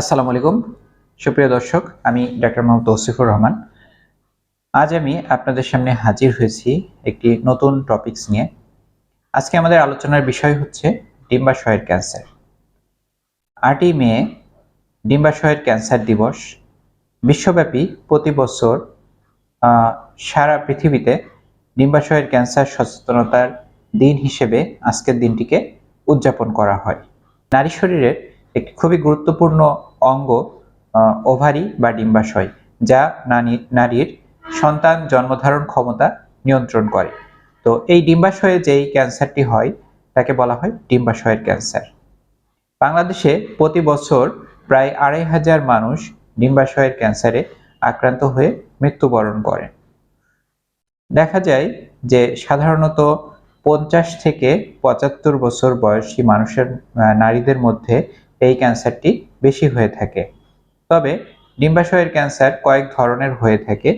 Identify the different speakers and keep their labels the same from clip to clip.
Speaker 1: আসসালামু আলাইকুম। সুপ্রিয় দর্শক, আমি ডাক্তার মোহাম্মদ তৌসিফুর রহমান। আজ আমি আপনাদের সামনে হাজির হয়েছি একটি নতুন টপিকস নিয়ে। আজকে আমাদের আলোচনার বিষয় হচ্ছে ডিম্বাশয়ের ক্যান্সার। আটই মে ডিম্বাশয়ের ক্যান্সার দিবস। বিশ্বব্যাপী প্রতি বছর সারা পৃথিবীতে ডিম্বাশয়ের ক্যান্সার সচেতনতার দিন হিসেবে আজকের দিনটিকে উদযাপন করা হয়। নারী শরীরের একটি খুবই গুরুত্বপূর্ণ অঙ্গ ওভারি বা ডিম্বাশয়, যা নারীর সন্তান জন্মধারণ ক্ষমতা নিয়ন্ত্রণ করে। তো এই ডিম্বাশয়ে যেই ক্যান্সারটি হয়, তাকে বলা হয় ডিম্বাশয়ের ক্যান্সার। বাংলাদেশে প্রতি বছর প্রায় আড়াই হাজার মানুষ ডিম্বাশয়ের ক্যান্সারে আক্রান্ত হয়ে মৃত্যুবরণ করে। দেখা যায় যে সাধারণত পঞ্চাশ থেকে পঁচাত্তর বছর বয়সী মানুষের নারীদের মধ্যে এই ক্যান্সারটি বেশি হয়ে থাকে। তবে ডিম্বাশয়ের ক্যান্সার কয়েক ধরনের হয়ে থাকে।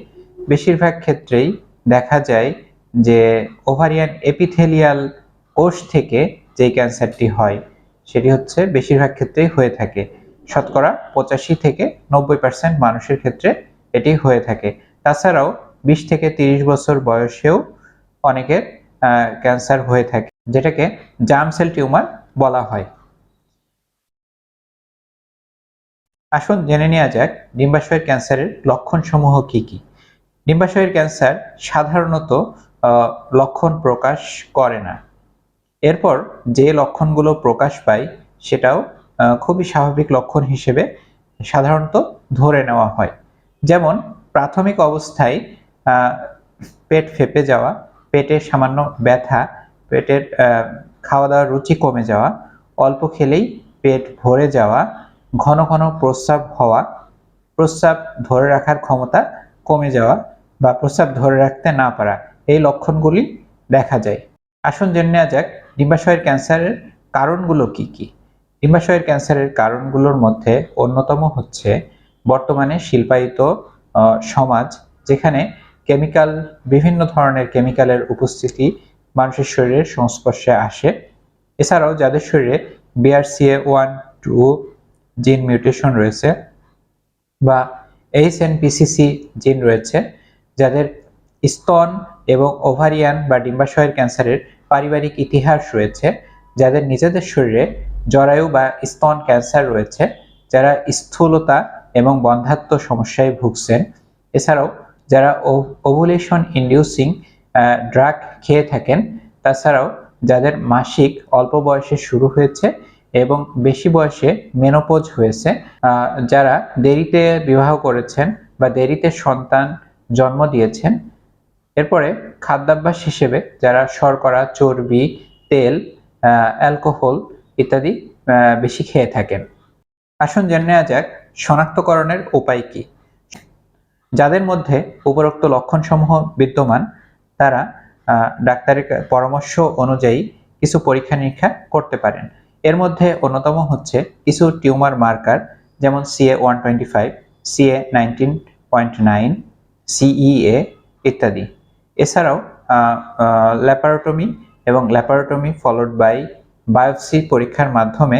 Speaker 1: বেশিরভাগ ক্ষেত্রেই দেখা যায় যে ওভারিয়ান এপিথেলিয়াল কোষ থেকে যে ক্যান্সারটি হয়, সেটি হচ্ছে বেশিরভাগ ক্ষেত্রেই হয়ে থাকে। শতকরা পঁচাশি থেকে নব্বই পার্সেন্ট মানুষের ক্ষেত্রে এটি হয়ে থাকে। তাছাড়াও বিশ থেকে তিরিশ বছর বয়সেও অনেকের ক্যান্সার হয়ে থাকে, যেটাকে জার্ম সেল টিউমার বলা হয়। আসুন জেনে নেওয়া যাক ডিম্বাশয়ের ক্যান্সারের লক্ষণসমূহ কি কি। ডিম্বাশয়ের ক্যান্সার সাধারণত লক্ষণ প্রকাশ করে না। এরপর যে লক্ষণগুলো প্রকাশ পায় সেটাও খুবই স্বাভাবিক লক্ষণ হিসেবে সাধারণত ধরে নেওয়া হয়। যেমন, প্রাথমিক অবস্থায় পেট ফেপে যাওয়া, পেটে সামান্য ব্যথা, পেটের খাওয়া দাওয়ার রুচি কমে যাওয়া, অল্প খেলেই পেট ভরে যাওয়া ঘন ঘন প্রস্রাব হওয়া, প্রস্রাব ধরে রাখার ক্ষমতা কমে যাওয়া বা প্রস্রাব ধরে রাখতে না পারা, এই লক্ষণগুলি দেখা যায়। আসুন জেনে নেওয়া যাক, ডিম্বাশয়ের ক্যান্সারের কারণগুলো কি কি? ডিম্বাশয়ের ক্যান্সারের কারণগুলোর মধ্যে অন্যতম হচ্ছে বর্তমানে শিল্পায়িত সমাজ, যেখানে কেমিক্যাল, বিভিন্ন ধরনের কেমিক্যালের উপস্থিতি মানুষের শরীরের সংস্পর্শে আসে। এছাড়াও যাদের শরীরে BRCA one two gene mutation রয়েছে বা এইচ পিসিসি জিন রয়েছে, যাদের স্তন এবং ওভারিয়ান বা ডিম্বাশয়ের ক্যান্সারের পারিবারিক ইতিহাস রয়েছে, যাদের নিজেদের শরীরে জরায়ু বা স্তন ক্যান্সার রয়েছে, যারা স্থূলতা এবং বন্ধাত্ম সমস্যায় ভুগছেন। এছাড়াও যারা ওভুলেশন ইন্ডিউসিং ড্রাগ খেয়ে থাকেন, তাছাড়াও যাদের মাসিক অল্প বয়সে শুরু হয়েছে এবং বেশি বয়সে মেনোপোজ হয়েছে যারা দেরিতে বিবাহ করেছেন বা দেরিতে সন্তান জন্ম দিয়েছেন। এরপরে খাদ্যাভ্যাস হিসেবে যারা শর্করা, চর্বি, তেল অ্যালকোহল ইত্যাদি বেশি খেয়ে থাকেন। আসুন জেনে নেওয়া যাক শনাক্তকরণের উপায় কি। যাদের মধ্যে উপরোক্ত লক্ষণসমূহ বিদ্যমান, তারা ডাক্তারের পরামর্শ অনুযায়ী কিছু পরীক্ষা নিরীক্ষা করতে পারেন। এর মধ্যে অন্যতম হচ্ছে কিছু টিউমার মার্কার, যেমন CA one twenty five CA nineteen point nine CEA ইত্যাদি। এছাড়াও ল্যাপারোটমি এবং ল্যাপারোটমি ফলোড বাই বায়োপসি পরীক্ষার মাধ্যমে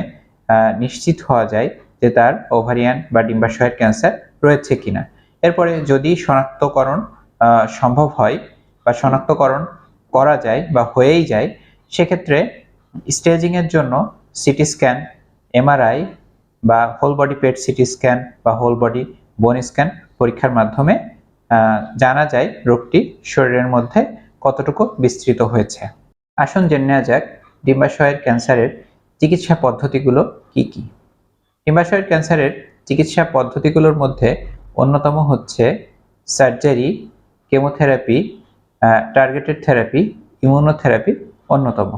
Speaker 1: নিশ্চিত হওয়া যায় যে তার ওভারিয়ান বা ডিম্বাশয়ের ক্যান্সার রয়েছে কিনা। এরপরে যদি শনাক্তকরণ সম্ভব হয় বা শনাক্তকরণ করা যায় বা হয়েই যায়, সেক্ষেত্রে স্টেজিংয়ের জন্য সিটি স্ক্যান এমআরআই বা whole body PET CT scan বা হোল বডি বোন স্ক্যান পরীক্ষার মাধ্যমে জানা যায় রোগটি শরীরের মধ্যে কতটুকু বিস্তৃত হয়েছে। আসুন জেনে নেওয়া যাক ডিম্বাশয়ের ক্যান্সারের চিকিৎসা পদ্ধতিগুলো কি কি। ডিম্বাশয়ের ক্যান্সারের চিকিৎসা পদ্ধতিগুলোর মধ্যে অন্যতম হচ্ছে surgery, chemotherapy targeted therapy immunotherapy অন্যতম।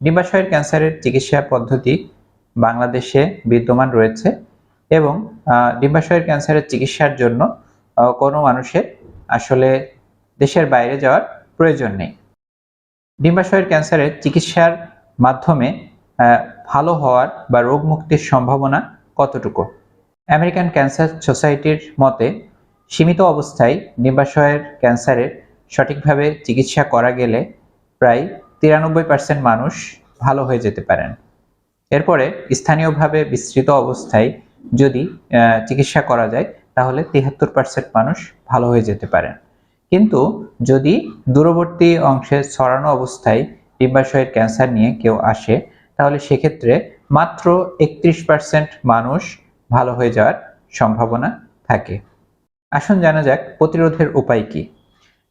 Speaker 1: ডিম্বাশয়ের ক্যান্সারের চিকিৎসা পদ্ধতি বাংলাদেশে বিদ্যমান রয়েছে এবং ডিম্বাশয়ের ক্যান্সারের চিকিৎসার জন্য কোনো মানুষের আসলে দেশের বাইরে যাওয়ার প্রয়োজন নেই। ডিম্বাশয়ের ক্যান্সারের চিকিৎসার মাধ্যমে ভালো হওয়ার বা রোগ মুক্তির সম্ভাবনা কতটুকু? আমেরিকান ক্যান্সার সোসাইটির মতে, সীমিত অবস্থায় ডিম্বাশয়ের ক্যান্সারের সঠিকভাবে চিকিৎসা করা গেলে প্রায় তিরানব্বই পার্সেন্ট মানুষ ভালো হয়ে যেতে পারেন। এরপরে স্থানীয়ভাবে বিস্তৃত অবস্থায় যদি চিকিৎসা করা যায়, তাহলে তিহাত্তর পার্সেন্ট মানুষ ভালো হয়ে যেতে পারেন। কিন্তু যদি দূরবর্তী অংশে ছড়ানো অবস্থায় ডিম্বাশয়ের ক্যান্সার নিয়ে কেউ আসে, তাহলে সেক্ষেত্রে মাত্র একত্রিশ পার্সেন্ট মানুষ ভালো হয়ে যাওয়ার সম্ভাবনা থাকে। আসুন জানা যাক প্রতিরোধের উপায় কি।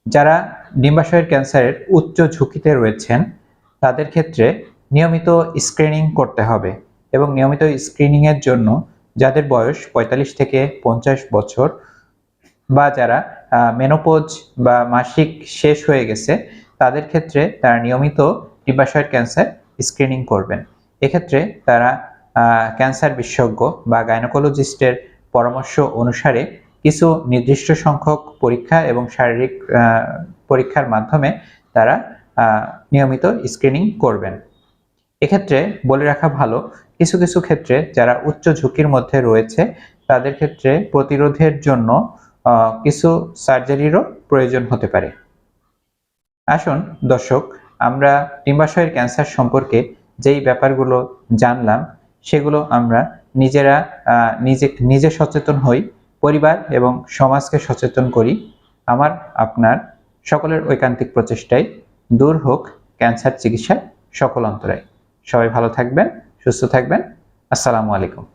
Speaker 1: যারা ডিম্বাশয়ের ক্যান্সারের উচ্চ ঝুঁকিতে রয়েছেন, তাদের ক্ষেত্রে নিয়মিত স্ক্রিনিং করতে হবে এবং নিয়মিত স্ক্রিনিংয়ের জন্য যাদের বয়স পঁয়তাল্লিশ থেকে পঞ্চাশ বছর বা যারা মেনোপোজ বা মাসিক শেষ হয়ে গেছে, তাদের ক্ষেত্রে তারা নিয়মিত ডিম্বাশয়ের ক্যান্সার স্ক্রিনিং করবেন। এক্ষেত্রে তারা ক্যান্সার বিশেষজ্ঞ বা গাইনোকোলজিস্টের পরামর্শ অনুসারে কিছু নির্দিষ্ট সংখ্যক পরীক্ষা এবং শারীরিক পরীক্ষার মাধ্যমে তারা নিয়মিত স্ক্রিনিং করবেন। এক্ষেত্রে বলে রাখা ভালো, কিছু কিছু ক্ষেত্রে যারা উচ্চ ঝুঁকির মধ্যে রয়েছে, তাদের ক্ষেত্রে প্রতিরোধের জন্য কিছু সার্জারিরও প্রয়োজন হতে পারে। আসুন দর্শক, আমরা ডিম্বাশয়ের ক্যান্সার সম্পর্কে যেই ব্যাপারগুলো জানলাম, সেগুলো আমরা নিজেরা নিজে নিজে সচেতন হই। পরিবার এবং সমাজকে সচেতন করি। আমার, আপনার সকলের ঐকান্তিক প্রচেষ্টায় দূর হোক ক্যান্সার চিকিৎসা সকল অন্তরায়। সবাই ভালো থাকবেন, সুস্থ থাকবেন। আসসালামু আলাইকুম।